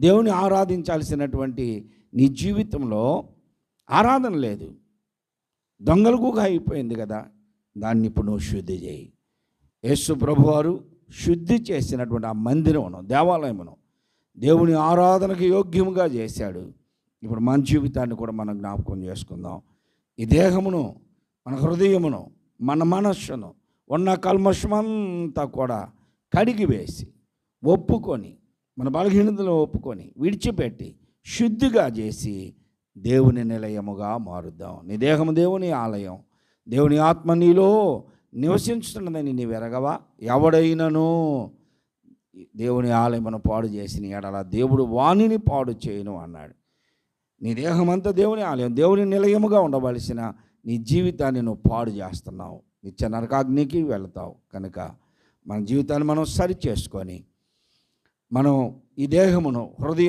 దేవుని ఆరాధించాల్సినటువంటి నీ జీవితంలో ఆరాధన లేదు. దొంగలకుగా అయిపోయింది కదా దాన్ని ఇప్పుడు నువ్వు శుద్ధి చేయి. యేసు ప్రభువారు శుద్ధి చేసినటువంటి ఆ మందిరమును దేవాలయమును దేవుని ఆరాధనకు యోగ్యముగా చేశాడు. ఇప్పుడు మన జీవితాన్ని కూడా మనం జ్ఞాపకం చేసుకుందాం. ఈ దేహమును మన హృదయమును మన మనస్సును ఉన్న కల్మషమంతా కూడా కడిగి వేసి ఒప్పుకొని మన బలహీనతను ఒప్పుకొని విడిచిపెట్టి శుద్ధిగా చేసి దేవుని నిలయముగా మారుద్దాం. నీ దేహము దేవుని ఆలయం. దేవుని ఆత్మ నీలో నివసించుతున్నదని నీవు ఎరగవా? ఎవడైనను? దేవుని ఆలయమును పాడు చేసిన ఎడల దేవుడు వాణిని పాడు చేయను అన్నాడు. నీ దేహమంతా దేవుని ఆలయం దేవుని నిలయముగా ఉండవలసిన నీ జీవితాన్ని నువ్వు పాడు చేస్తున్నావు. నిత్య నరకాగ్నికి వెళతావు. కనుక మన జీవితాన్ని మనం సరి చేసుకొని మనం ఈ దేహమును హృదయ